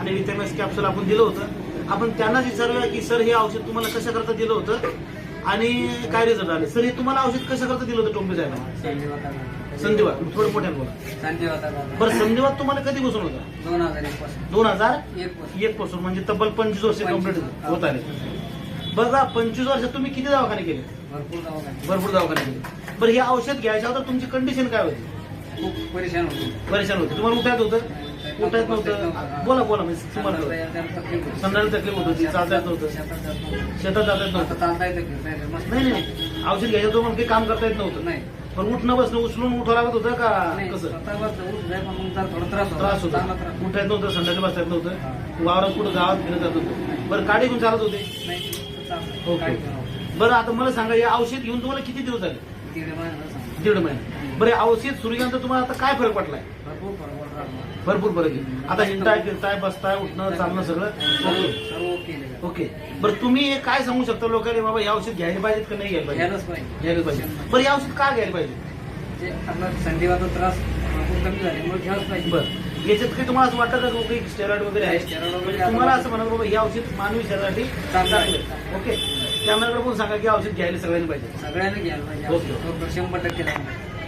आणि vitamins capsule आपण दिलं होतं. आपण त्यांनाच विचारूया की सर हे औषध तुम्हाला कशा करता दिलं होतं? आणि काय रिझल्ट आले? सर हे तुम्हाला औषध कशा करता दिलं होतं टोंबे जायला संधिवात. थोडं मोठ्यानं बोला. बरं संधिवात तुम्हाला कधी बसून होता? हजार एक पासून दोन हजार एक पासून म्हणजे तब्बल पंचवीस वर्ष कंप्लीट होत आले. बघा पंचवीस वर्षात तुम्ही किती दवाखाने केले? भरपूर दवाखाने केले. बरं हे औषध घ्यायच्या अगोदर तुमची कंडिशन काय होती? खूप परेशान होतो. परेशान होती. तुम्हाला उठायत होतं उठायत नव्हतं. बोला बोला म्हणजे तुम्हाला. संध्याला तकलीफ होत होती चालता येत नव्हतं. शेतात जाता येत नव्हतं. चालता येतं नाही नाही. औषध घ्यायचं तुम्हाला काही काम करता येत नव्हतं. नाही. पण उठणं बसणं उचलून उठावं लागत होतं का नाही, कसं? मग त्रास होता. उठायत नव्हतं संध्याकाळी बसता येत नव्हतं. वावरात कुठं गावात फिरत जात होतं. बरं गाडी घेऊन चालत होते. ओके. बरं आता मला सांगा हे औषध घेऊन तुम्हाला किती दिवस झाले? दीड महिना. बरं औषध सुरू केल्यानंतर तुम्हाला आता काय फरक पडलाय भरपूर फरक पडला आम्हाला. भरपूर फरक आहे. आता हिंडताय फिरताय बसताय उठणं चालणं सगळं? ओके. सर्व ओके आहे. ओके. बरं तुम्ही हे काय सांगू शकता लोकांनी बाबा हे औषध घ्यायला पाहिजेत का नाही घ्यायला पाहिजे. घ्यायलाच पाहिजे घ्यायला पाहिजे बरं हे औषध का घ्यायला पाहिजे जे आपला संधिवाचा त्रास भरपूर कमी झाल्यामुळे घ्यावंच पाहिजे. बरं. याच्यात काही तुम्हाला असं वाटतं का काही स्टेरॉइड वगैरे आहे स्टेरॉइड वगैरे म्हणजे तुम्हाला असं म्हणा बाबा हे औषध मानवी शरीरासाठी चांगलं चांगलं आहे. आहे. ओके. त्यामुळे पण सांगा की औषध घ्यायला सगळ्यांनी पाहिजे सगळ्यांनी घ्यायला ओके. पाहिजे शंभर टक्के लागणार.